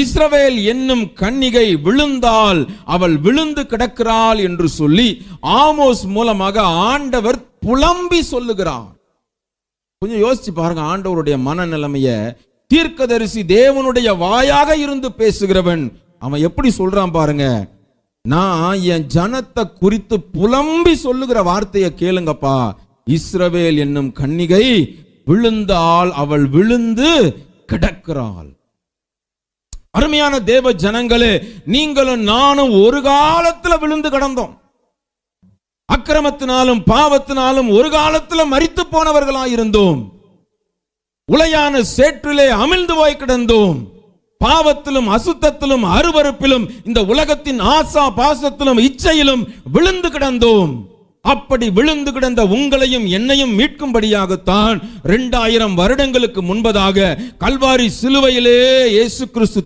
இஸ்ரவேல் என்னும் கன்னிகை விழுந்தால் அவள் விழுந்து கிடக்கிறாள் என்று சொல்லி ஆமோஸ் மூலமாக ஆண்டவர் புலம்பி சொல்லுகிறார். கொஞ்சம் யோசிச்சு பாருங்க ஆண்டவருடைய மனநிலைமைய. தீர்க்கதரிசி தேவனுடைய வாயாக இருந்து பேசுகிறவன் அவன் எப்படி சொல்றான் பாருங்க நான் என் ஜனத்தை குறித்து புலம்பி சொல்லுகிற வார்த்தையை கேளுங்கப்பா. இஸ்ரவேல் என்னும் கன்னிகை விழுந்தால் அவள் விழுந்து கிடக்கிறாள். அருமையான தேவ ஜனங்களே நீங்களும் நானும் ஒரு காலத்துல விழுந்து கிடந்தோம். அக்கிரமத்தினாலும் பாவத்தினாலும் ஒரு காலத்துல மரித்து போனவர்களாய் இருந்தோம். உளையான சேற்றிலே அமிழ்ந்து போய் கிடந்தோம். பாவத்திலும் அசுத்தத்திலும் அருவருப்பிலும் இந்த உலகத்தின் ஆசா பாசத்திலும் இச்சையிலும் விழுந்து கிடந்தோம். அப்படி விழுந்து கிடந்த உங்களையும் என்னையும் மீட்கும்படியாகத்தான் இரண்டாயிரம் வருடங்களுக்கு முன்பதாக கல்வாரி சிலுவையிலே இயேசு கிறிஸ்து